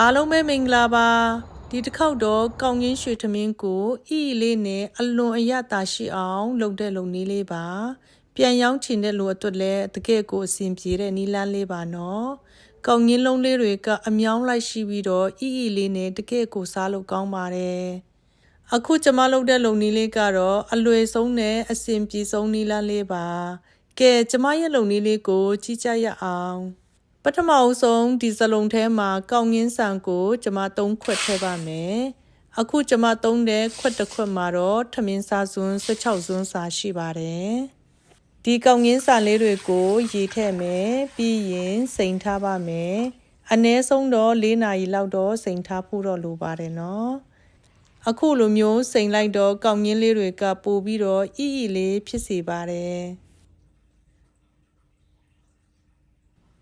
အားလုံးပဲမင်္ဂလာပါဒီတစ်ခေါက်တော့ကောင်းကင်းရွှေသမင်းကိုအီလေးနဲ့အလွန်အယတာရှိအောင် လုပ်တဲ့လုပ်နည်းလေးပါ ပြန်ရောက်ချင်တဲ့လူအတွက်လည်းတကယ့်ကိုအဆင်ပြေတဲ့နီလန်းလေးပါနော်ကောင်းကင်းလုံးလေးတွေကအမြောင်းလိုက်ရှိပြီးတော့အီအီလေးနဲ့တကယ့်ကိုစားလို့ကောင်းပါတယ်အခုကျမလုပ်တဲ့လုပ်နည်းလေးကတော့အလွယ်ဆုံးနဲ့အဆင်ပြေဆုံးနီလန်းလေးပါကဲကျမရဲ့လုပ်နည်းလေးကိုကြီးကြရအောင် ပထမအဆုံးဒီစလုံးထဲမှာကောင်းငင်းဆန်ကိုကျမသုံးခွက်ထည့်ပါမယ်။အခုကျမသုံးတဲ့ခွက်တစ်ခွက်မှာတော့ထမင်းစားစွန်း16စွန်းစာရှိပါတယ်။ဒီကောင်းငင်းဆန်လေးတွေကိုရေထည့်မယ်ပြီးရင်စိန်ထားပါမယ်။အနည်းဆုံးတော့၄နာရီလောက်တော့စိန်ထားဖို့တော့လိုပါတယ်နော်။အခုလိုမျိုးစိန်လိုက်တော့ကောင်းငင်းလေးတွေကပိုပြီးတော့အီအီလေးဖြစ်စေပါတယ်။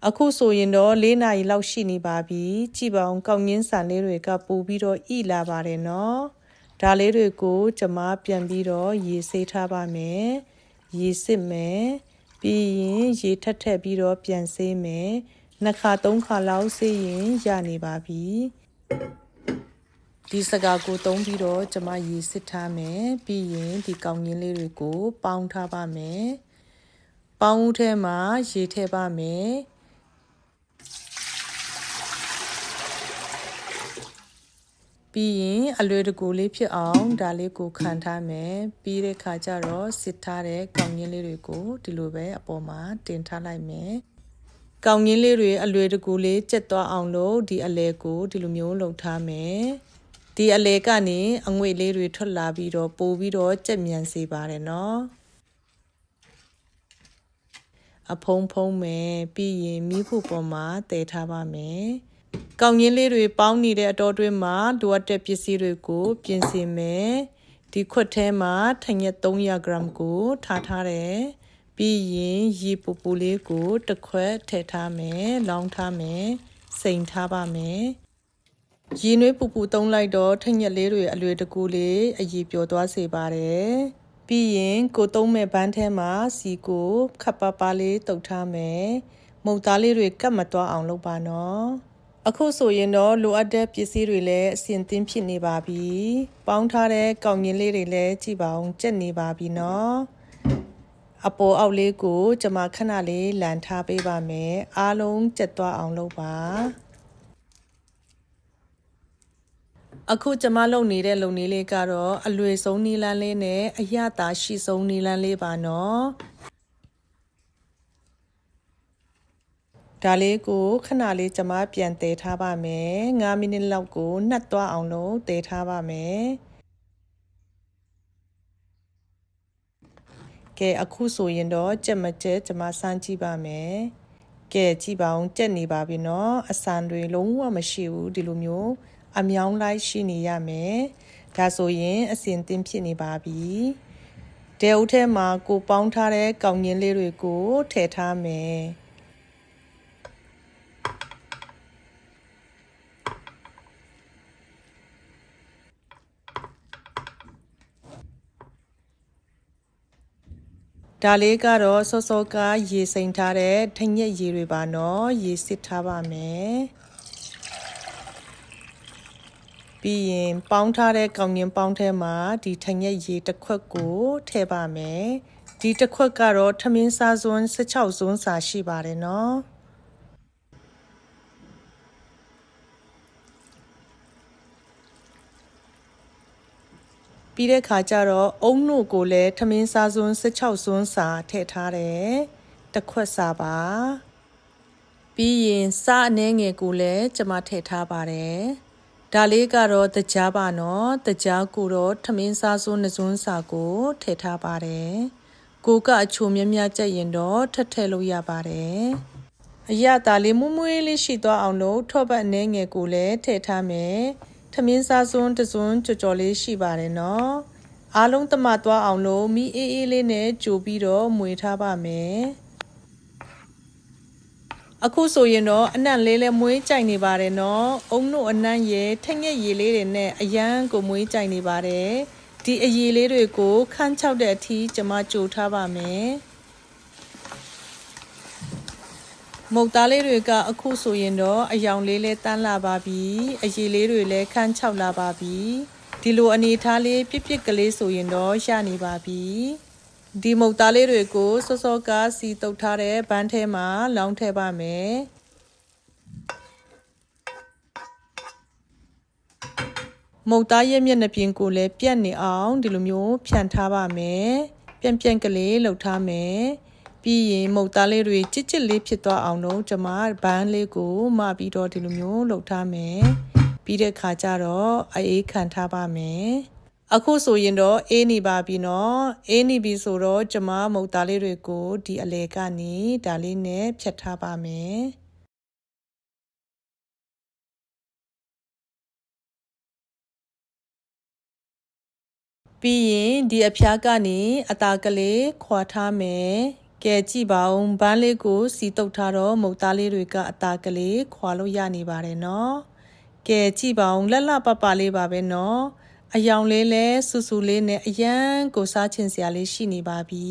အခုဆိုရင်တော့၄နာရီလောက်ရှိနေပါပြီကြည်ပါအောင်ကောင်းငင်းဆန်လေးတွေကပိုပြီးတော့ဣလာပါတယ်နော်ဒါလေးတွေကိုကျမပြန်ပြီးတော့ရေဆေးထားပါမယ်ရေစစ်မယ်ပြီးရင်ရေထက်ထက်ပြီးတော့ပြန်ဆေးမယ်နှစ်ခါသုံးခါလောက်ဆေးရင်ရနေပါပြီဒီစကားကိုသုံးပြီးတော့ကျမရေစစ်ထားမယ်ပြီးရင်ဒီကောင်းငင်းလေးတွေကို ပေါင်းထားပါမယ်ပေါင်းဦးထဲမှာရေထည့်ပါမယ် ပြီးရင်အလွယ်တကူလေးဖြစ်အောင်ဒါလေးကိုခံထားမယ်ပြီးတဲ့ခါကျတော့စစ်ထားတဲ့ကောင်းရင်းလေးတွေကိုဒီလိုပဲအပေါ်မှာတင်ထားလိုက်မယ်ကောင်းရင်းလေးတွေအလွယ်တကူလေးကျက်သွားအောင်လို့ဒီအလဲကိုဒီလိုမျိုးလုပ်ထားမယ်ဒီအလဲကနေအငွေ့လေးတွေထွက်လာပြီးတော့ပိုပြီးတော့ကြက်မြန်စေပါတယ်နော်အဖုံးဖုံးမယ်ပြီးရင်မိဖို့ပေါ်မှာတည်ထားပါမယ်။ ကောင်းရင်းလေးတွေပေါင်းနေတဲ့အတော်တွင်းမှာလိုအပ်တဲ့ပစ္စည်းတွေကို ပြင်ဆင်မယ်။ဒီခွက်ထဲမှာထညက်300 g ကိုထားထားတယ်။ပြီးရင်ရေပူပူလေးကိုတစ်ခွက်ထည့်ထားမယ်။လောင်းထားမယ်။စိန်ထားပါမယ်။ရေနွေးပူပူသုံးလိုက်တော့ထညက်လေးတွေအလွယ်တကူလေးအည်ပျော်သွားစေပါတယ်။ပြီးရင်ကိုသုံးမဲ့ဘန်းထဲမှာစီကိုခပ်ပါပါလေးတုတ်ထားမယ်။မုတ်သားလေးတွေကတ်မသွားအောင်လုပ်ပါနော်။ အခုဆိုရင်တော့လိုအပ်တဲ့ပစ္စည်းတွေလည်းအဆင်သင့်ဖြစ်နေပါပြီ။ပေါင်းထားတဲ့ကောင်းငင်လေးတွေလည်းကြည့်ပါအောင်ကျက်နေပါပြီနော်။အပေါ်အောက်လေးကိုကျွန်မခဏလေးလန်ထားပေးပါမယ်။အားလုံးကျက်သွားအောင်လုပ်ပါ။အခုကျမလုပ်နေတဲ့လုပ်နည်းလေးကတော့အလွယ်ဆုံးနည်းလမ်းလေးနဲ့အရသာရှိဆုံးနည်းလမ်းလေးပါနော် ဒါလေးကိုခဏလေးကျမပြန်တည်ထားပါမယ်9မိနစ်လောက်ကိုနှက်သွားအောင်လို့တည်ထားပါမယ်ကဲအခုဆိုရင်တော့ကြက်မကြက်ကျမစမ်းကြည့်ပါမယ်ကဲကြည့်ပါအောင်ကြက်နေပါပြီနော်အစံတွေလုံးဝမရှိဘူးဒီလိုမျိုး အမြောင်းလိုက်ရှိနေရမယ်ဒါဆိုရင်အစင်သင်ဖြစ်နေပါပြီတဲဦးထဲမှာကိုပေါင်းထားတဲ့ကောင်းငင်းလေးတွေကိုထည့်ထားမယ် ဒါလေးကတော့စောစောကရေစိမ်ထားတဲ့ထညက်ရေတွေပါနော်ရေစစ်ထားပါမယ်ပြီးရင်ပေါင်းထားတဲ့ကောင်းငင်ပေါင်းထဲမှာဒီထညက်ရေတစ်ခွက်ကိုထည့်ပါမယ်ဒီတစ်ခွက်ကတော့ထမင်းစားစွန်း16စွန်းစာရှိပါတယ်နော် ပြီးတဲ့ခါကျတော့အုံနို့ကိုလည်းထမင်းစားစွန်း16စွန်းစာထည့်ထားတယ်တစ်ခွက်စာပါပြီးရင်စားအနှဲငယ်ကိုလည်းကျွန်မထည့်ထားပါတယ်ဒါလေးကတော့တကြားပါနော်တကြားကိုတော့ထမင်းစားစွန်းနှစွန်းစာကိုထည့်ထားပါတယ်ကိုကအချိုမြမြကြက်ရင်တော့ထက်ထည့်လို့ရပါတယ်အရသာလေးမွမွေးလေးရှိသွားအောင်လို့ထော့ဘက်အနှဲငယ်ကိုလည်းထည့်ထားမယ် ထမင်းစားစွန်းတစွန်းကြော်ကြော်လေးရှိပါတယ်နော်အားလုံးတမသွားအောင်လို့မီးအေးအေးလေးနဲ့ကြိုပြီးတော့မွေထားပါမယ်အခုဆိုရင်တော့အနံ့လေးလည်းမွေးကြိုက်နေပါတယ်နော်အုံတို့အနံ့ရဲ့ထက်ငက်ရည်လေးတွေနဲ့အရန်ကိုမွေးကြိုက်နေပါတယ်ဒီအရည်လေးတွေကိုခန်းချောက်တဲ့အထိကျွန်မကြိုထားပါမယ် မုတ်သားလေးတွေက အခုဆိုရင်တော့အယောင်လေးလဲတန်းလာပါပြီအရည်လေးတွေလည်းခန်းချောက်လာပါပြီဒီလိုအနေထားလေးပြစ်ပြစ်ကလေးဆိုရင်တော့ရနေပါပြီဒီမုတ်သားလေးတွေကိုစောစောကစီတုတ်ထားတဲ့ဘန်းထဲမှာလောင်းထည့်ပါမယ်မုတ်သားရဲ့မျက်နှာပြင်ကိုလည်းပြတ်နေအောင်ဒီလိုမျိုးဖြန့်ထားပါမယ်ပြန့်ပြန့်ကလေးလှုပ်ထားမယ် ပြီးရင်မုတ်သားလေးတွေကြစ်ကြစ်လေးဖြစ်သွားအောင်တော့ကျွန်မဘန်းလေးကိုမပြီးတော့ဒီလိုမျိုးလှုပ်ထားမယ်ပြီးတဲ့ခါကျတော့အေးခံထားပါမယ်အခုဆိုရင်တော့အေးနေပါပြီနော်အေးနေပြီဆိုတော့ကျွန်မမုတ်သားလေးတွေကိုဒီအလဲကနေဒါလေးနဲ့ဖြတ်ထားပါမယ်ပြီးရင်ဒီအဖျားကနေအตาကလေးခွာထားမယ် ကဲကြည့်ပါဦးဘန်းလေးကိုစီတုတ်ထားတော့မုတ်သားလေးတွေကအตาကလေးခွာလို့ရနေပါတယ်နော်ကဲကြည့်ပါဦးလက်လက်ပပလေးပါပဲနော်အယောင်လေးလဲဆူဆူလေးနဲ့အရန်ကိုစားချင်စရာလေးရှိနေပါပြီ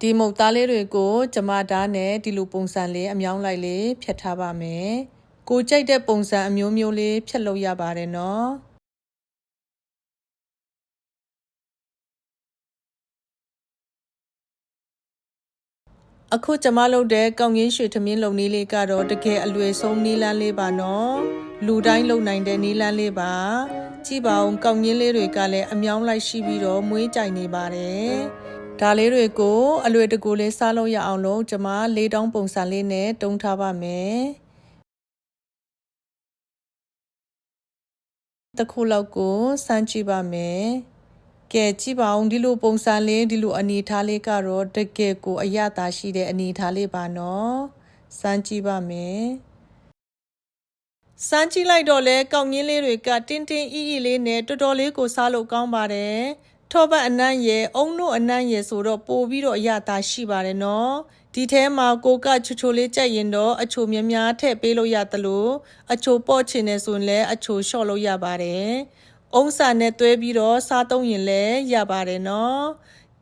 ဒီမုတ်သားလေးတွေကိုကျမဓာတ်နဲ့ဒီလိုပုံစံလေးအမြောင်းလိုက်လေးဖြတ်ထားပါမယ်ကိုကြိုက်တဲ့ပုံစံအမျိုးမျိုးလေးဖြတ်လို့ရပါတယ်နော် အခုကျမလုပ်တဲ့ကောင်းကင်ရွှေထမင်းလုံနည်းလေးကတော့တကယ်အလွယ်ဆုံးနည်းလမ်းလေးပါနော်လူတိုင်းလုံနိုင်တဲ့နည်းလမ်းလေးပါကြည့်ပါဦးကောင်းကင်လေးတွေကလည်းအမြောင်းလိုက်ရှိပြီးတော့မွေးကြိုင်နေပါတယ်ဒါလေးတွေကိုအလွယ်တကူလေးစားလို့ရအောင်လို့ကျမလေးတောင်းပုံစံလေးနဲ့တုံးထားပါမယ်တစ်ခုလောက်ကိုစမ်းကြည့်ပါမယ် ကဲကြည့်ပါဦးဒီလိုပုံစံလေးဒီလိုအနေထားလေးကတော့တကယ်ကိုအရသာရှိတဲ့အနေထားလေးပါနော်စမ်းကြည့်ပါမယ်စမ်းကြည့်လိုက်တော့လဲကောက်ငင်းလေးတွေကတင်းတင်းအီအီလေးနဲ့တော်တော်လေးကိုစားလို့ကောင်းပါတယ်ထောပတ်အနံ့ရဲ့အုံတို့အနံ့ရဲ့ဆိုတော့ပိုပြီးတော့အရသာရှိပါတယ်နော်ဒီထဲမှာကိုကချိုချိုလေးကြိုက်ရင်တော့အချိုများများထည့်ပေးလို့ရသလိုအချိုပေါ့ချင်နေဆိုရင်လည်းအချိုလျှော့လို့ရပါတယ် အုံးစာနဲ့တွဲပြီးတော့စားသုံးရင်လည်းရပါတယ်နော်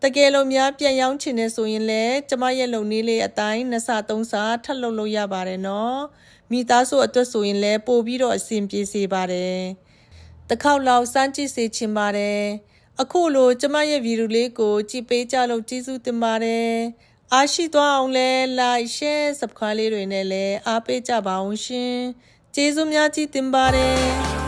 တကယ်လို့များပြန်ရောင်းချင်နေဆိုရင်လည်းကျမရဲ့လုံနည်းလေးအတိုင်းနှစ်ဆသုံးဆထပ်လုပ်လို့ရပါတယ်နော်မိသားစုအတွက်ဆိုရင်လည်းပို့ပြီးတော့အဆင်ပြေစေပါတယ်တစ်ခေါက်လောက်စမ်းကြည့်စေချင်ပါတယ်အခုလိုကျမရဲ့ဗီဒီယိုလေးကိုကြည့်ပေးကြလို့ကျေးဇူးတင်ပါတယ်အားရှိသွားအောင်လဲ like share subscribe လေးတွေနဲ့လည်းအားပေးကြပါအောင်ရှင်ကျေးဇူးများကြီးတင်ပါတယ်